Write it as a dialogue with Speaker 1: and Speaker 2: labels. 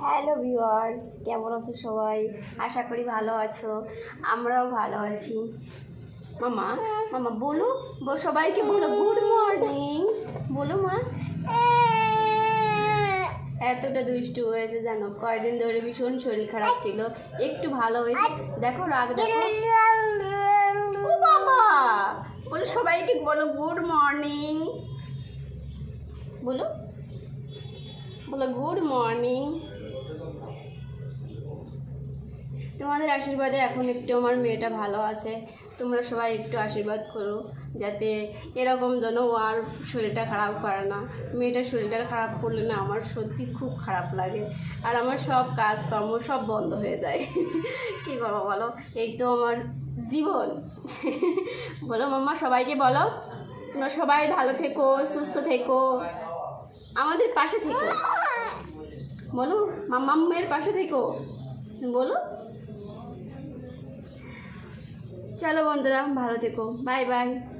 Speaker 1: Hello viewers কেমন আছো সবাই? আশা করি ভালো আছো। আমরাও ভালো আছি। মামা মামা, বলো সবাইকে বলো গুড মর্নিং বলো, মা। এতটা দুষ্টু হয়েছে জানো? কয়দিন ধরে ভীষণ শরীর খারাপ ছিল। একটু ভালো হয়েছে। দেখো রাগ, দেখো। বাবা! বলো, সবাইকে বলো গুড মর্নিং বলো। বলো গুড মর্নিং তোমাদের আশীর্বাদে এখন একটু আমার মেয়েটা ভালো আছে। তোমরা সবাই একটু আশীর্বাদ করো, যাতে এরকম যেন ও আর শরীরটা খারাপ করে না। মেয়েটার শরীরটা খারাপ করলে না আমার সত্যি খুব খারাপ লাগে। আর আমার সব কাজকর্ম সব বন্ধ হয়ে যায়। কী করব বলো? এই তো আমার জীবন। বলো মাম্মা, সবাইকে বলো। তোমরা সবাই ভালো থেকো, সুস্থ থেকো। আমাদের পাশে থেকো। বলো, মাম্মামের পাশে থেকো। বলো। চলো বন্ধুরা ভালো থেকো। Bye bye.